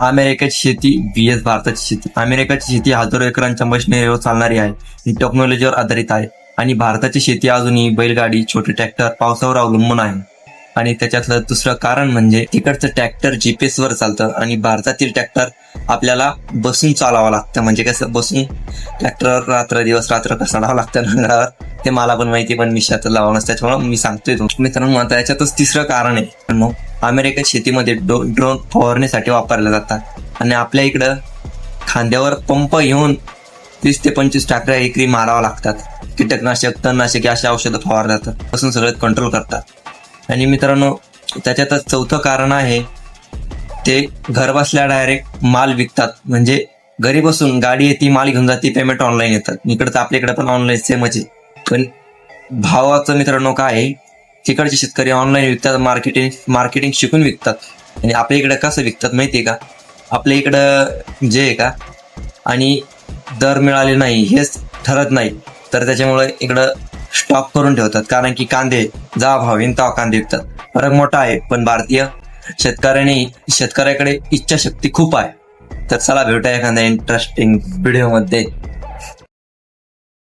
अमेरिकेची शेती बी एस भारताची शेती. अमेरिकेची शेती हजारो एकरांच्या मशिनरीवर चालणारी आहे. ही टेक्नॉलॉजीवर आधारित आहे. आणि भारताची शेती अजूनही बैलगाडी छोटे ट्रॅक्टर पावसावर अवलंबून आहे. आणि त्याच्यातलं दुसरं कारण म्हणजे तिकडचं ट्रॅक्टर जीपीएस वर चालतं आणि भारतातील ट्रॅक्टर आपल्याला बसून चालावं लागतं. म्हणजे कसं? बसून ट्रॅक्टर रात्र दिवस रात्र कसं लागतं. नांगरावर ते मला पण माहिती पण मी शेतात लावणं त्याच्यामुळे मी सांगतोय तो मित्रांनो आता याच्यातच तिसरं कारण आहे. मग अमेरिकेत शेतीमध्ये डो ड्रोन फवारणीसाठी वापरले जातात. आणि आपल्या इकडं खांद्यावर पंप घेऊन तीस ते पंचवीस टाकऱ्या एकरी मारावं लागतात. कीटकनाशक तणनाशक अशा औषधं फवारले जातात. पासून सगळं कंट्रोल करतात. आणि मित्रांनो त्याच्यातच चौथं कारण आहे ते घर बसल्या डायरेक्ट माल विकतात. म्हणजे घरी बसून गाडी येते माल घेऊन जाते पेमेंट ऑनलाईन येतात. इकडं तर आपल्याकडे पण ऑनलाईन सेमच आहे. पण भावाचं मित्रांनो काय आहे? तिकडचे शेतकरी ऑनलाईन विकतात मार्केटिंग मार्केटिंग शिकून विकतात. आणि आपल्या इकडे कसं विकतात माहिती आहे का? आपल्या इकडं जे आहे का? आणि दर मिळाले नाही हेच ठरत नाही. तर त्याच्यामुळे इकडं स्टॉक करून ठेवतात. कारण की कांदे जा भाव येईन तेव्हा कांदे विकतात. फरक मोठा आहे पण भारतीय शेतकऱ्याने शेतकऱ्याकडे इच्छाशक्ती खूप आहे. तर चला भेटूया एखाद्या इंटरेस्टिंग व्हिडिओमध्ये